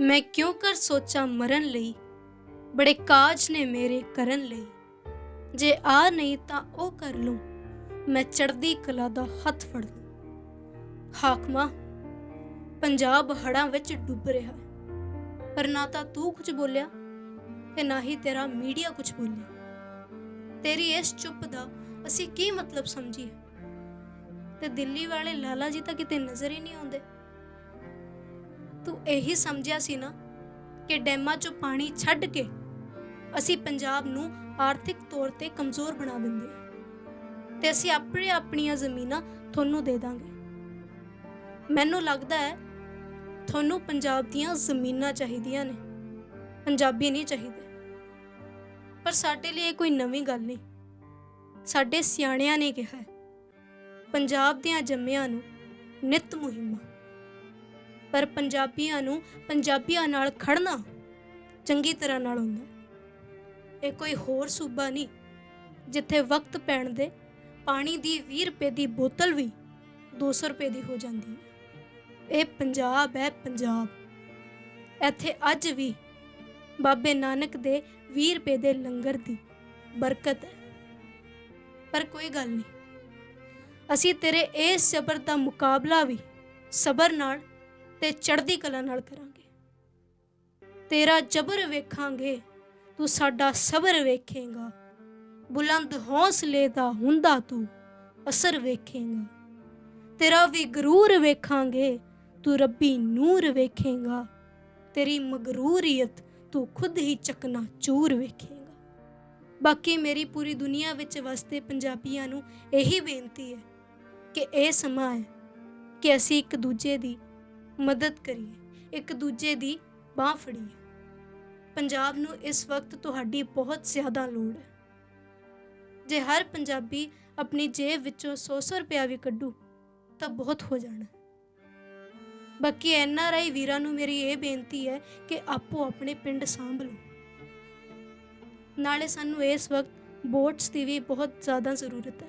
ਮੈਂ ਕਿਉਂ ਕਰ ਸੋਚਾਂ ਮਰਨ ਲਈ? ਬੜੇ ਕਾਜ ਨੇ ਮੇਰੇ ਕਰਨ ਲਈ। ਜੇ ਆ ਨਹੀਂ ਤਾਂ ਉਹ ਕਰ ਲੂੰ। ਮੈਂ ਚੜਦੀ ਕਲਾ ਦਾ ਹੱਥ ਫੜ ਲੂੰ। ਹਾਕਮਾ, ਪੰਜਾਬ ਹੜਾਂ ਵਿੱਚ ਡੁੱਬ ਰਿਹਾ। ਪਰ ਨਾ ਤਾਂ ਤੂੰ ਕੁਝ ਬੋਲਿਆ ਤੇ ਨਾ ਹੀ ਤੇਰਾ ਮੀਡੀਆ ਕੁਝ ਬੋਲਿਆ। ਤੇਰੀ ਇਸ ਚੁੱਪ ਦਾ ਅਸੀਂ ਕੀ ਮਤਲਬ ਸਮਝੀਏ? ਤੇ ਦਿੱਲੀ ਵਾਲੇ ਲਾਲਾ ਜੀ ਤਾਂ ਕਿਤੇ ਨਜ਼ਰ ਹੀ ਨਹੀਂ ਆਉਂਦੇ। ਤੂੰ ਇਹੀ ਸਮਝਿਆ ਸੀ ਨਾ ਕਿ ਡੈਮਾਂ 'ਚੋਂ ਪਾਣੀ ਛੱਡ ਕੇ ਅਸੀਂ ਪੰਜਾਬ ਨੂੰ ਆਰਥਿਕ ਤੌਰ ਤੇ ਕਮਜ਼ੋਰ ਬਣਾ ਦਿੰਦੇ ਹਾਂ ਤੇ ਅਸੀਂ ਆਪਣੇ ਆਪਣੀਆਂ ਜ਼ਮੀਨਾਂ ਤੁਹਾਨੂੰ ਦੇ ਦਾਂਗੇ। ਮੈਨੂੰ ਲੱਗਦਾ ਹੈ ਤੁਹਾਨੂੰ ਪੰਜਾਬ ਦੀਆਂ ਜ਼ਮੀਨਾਂ ਚਾਹੀਦੀਆਂ ਨੇ, ਪੰਜਾਬੀ ਨਹੀਂ ਚਾਹੀਦੇ। ਪਰ ਸਾਡੇ ਲਈ ਇਹ ਕੋਈ ਨਵੀਂ ਗੱਲ ਨਹੀਂ। ਸਾਡੇ ਸਿਆਣਿਆਂ ਨੇ ਕਿਹਾ ਪੰਜਾਬ ਦੀਆਂ ਜੰਮਿਆਂ ਨੂੰ ਨਿਤ ਮੁਹਿੰਮਾਂ। ਪਰ ਪੰਜਾਬੀਆਂ ਨੂੰ ਪੰਜਾਬੀਆਂ ਨਾਲ ਖੜਨਾ ਚੰਗੀ ਤਰ੍ਹਾਂ ਨਾਲ ਹੁੰਦਾ। ਇਹ ਕੋਈ ਹੋਰ ਸੂਬਾ ਨਹੀਂ, ਜਿੱਥੇ ਵਕਤ ਪੈਣ ਦੇ ਪਾਣੀ ਦੀ 20 ਰੁਪਏ ਦੀ ਬੋਤਲ ਵੀ 200 ਰੁਪਏ ਦੀ ਹੋ ਜਾਂਦੀ ਹੈ। ਇਹ ਪੰਜਾਬ ਹੈ ਪੰਜਾਬ। ਇੱਥੇ ਅੱਜ ਵੀ ਬਾਬੇ ਨਾਨਕ ਦੇ 20 ਰੁਪਏ ਦੇ ਲੰਗਰ ਦੀ ਬਰਕਤ ਹੈ। ਪਰ ਕੋਈ ਗੱਲ ਨਹੀਂ, ਅਸੀਂ ਤੇਰੇ ਇਸ ਜ਼ਬਰ ਦਾ ਮੁਕਾਬਲਾ ਵੀ ਸਬਰ ਨਾਲ ਤੇ ਚੜ੍ਹਦੀ ਕਲਾ ਨਾਲ ਕਰਾਂਗੇ। ਤੇਰਾ ਜ਼ਬਰ ਵੇਖਾਂਗੇ, ਤੂੰ ਸਾਡਾ ਸਬਰ ਵੇਖੇਗਾ। ਬੁਲੰਦ ਹੌਸਲੇ ਦਾ ਹੁੰਦਾ ਤੂੰ ਅਸਰ ਵੇਖੇਗਾ। ਤੇਰਾ ਵੀ ਗਰੂਰ ਵੇਖਾਂਗੇ, ਤੂੰ ਰੱਬੀ ਨੂਰ ਵੇਖੇਗਾ। ਤੇਰੀ ਮਗਰੂਰੀਅਤ ਤੂੰ ਖੁਦ ਹੀ ਚਕਨਾ ਚੂਰ ਵੇਖੇਗਾ। ਬਾਕੀ ਮੇਰੀ ਪੂਰੀ ਦੁਨੀਆ ਵਿੱਚ ਵਸਦੇ ਪੰਜਾਬੀਆਂ ਨੂੰ ਇਹੀ ਬੇਨਤੀ ਹੈ ਕਿ ਇਹ ਸਮਾਂ ਹੈ ਕਿ ਅਸੀਂ ਇੱਕ ਦੂਜੇ ਦੀ ਮਦਦ ਕਰੀਏ। ਇੱਕ ਦੂਜੇ ਦੀ ਬਾਹ ਫੜੀਏ। ਪੰਜਾਬ ਨੂੰ ਇਸ ਵਕਤ ਤੁਹਾਡੀ ਬਹੁਤ ਜ਼ਿਆਦਾ ਲੋੜ ਹੈ। ਜੇ ਹਰ ਪੰਜਾਬੀ ਆਪਣੀ ਜੇਬ ਵਿੱਚੋਂ 100-100 ਰੁਪਇਆ ਵੀ ਕੱਢੂ, ਤਾਂ ਬਹੁਤ ਹੋ ਜਾਣਾ। ਬਾਕੀ ਐਨ ਆਰ ਆਈ ਵੀਰਾਂ ਨੂੰ ਮੇਰੀ ਇਹ ਬੇਨਤੀ ਹੈ ਕਿ ਆਪੋ ਆਪਣੇ ਪਿੰਡ ਸਾਂਭ ਲਓ ਨਾਲੇ ਸਾਨੂੰ ਇਸ ਵਕਤ ਬੋਟਸ ਦੀ ਵੀ ਬਹੁਤ ਜ਼ਿਆਦਾ ਜ਼ਰੂਰਤ ਹੈ।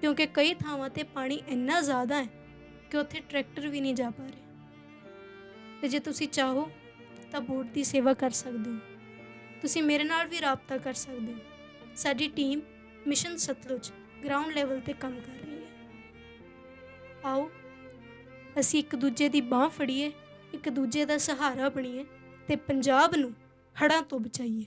ਕਿਉਂਕਿ ਕਈ ਥਾਵਾਂ ਤੇ ਪਾਣੀ ਇੰਨਾ ਜ਼ਿਆਦਾ ਹੈ ਕਿ ਉੱਥੇ ਟਰੈਕਟਰ ਵੀ ਨਹੀਂ ਜਾ ਪਾ ਰਹੇ। ਤੇ ਜੇ ਤੁਸੀਂ ਚਾਹੋ ਤਾਂ ਬੋਟ ਦੀ ਸੇਵਾ ਕਰ ਸਕਦੇ ਹੋ। ਤੁਸੀਂ ਮੇਰੇ ਨਾਲ ਵੀ ਰਾਬਤਾ ਕਰ ਸਕਦੇ ਹੋ। ਸਾਡੀ team mission Sutlej ground level ਤੇ ਕੰਮ ਕਰ ਰਹੀ ਹੈ। ਆਓ, ਅਸੀਂ ਇੱਕ ਦੂਜੇ ਦੀ ਬਾਹ ਫੜੀਏ, ਇੱਕ ਦੂਜੇ ਦਾ ਸਹਾਰਾ ਬਣੀਏ ਤੇ ਪੰਜਾਬ ਨੂੰ ਹੜ੍ਹਾਂ ਤੋਂ ਬਚਾਈਏ।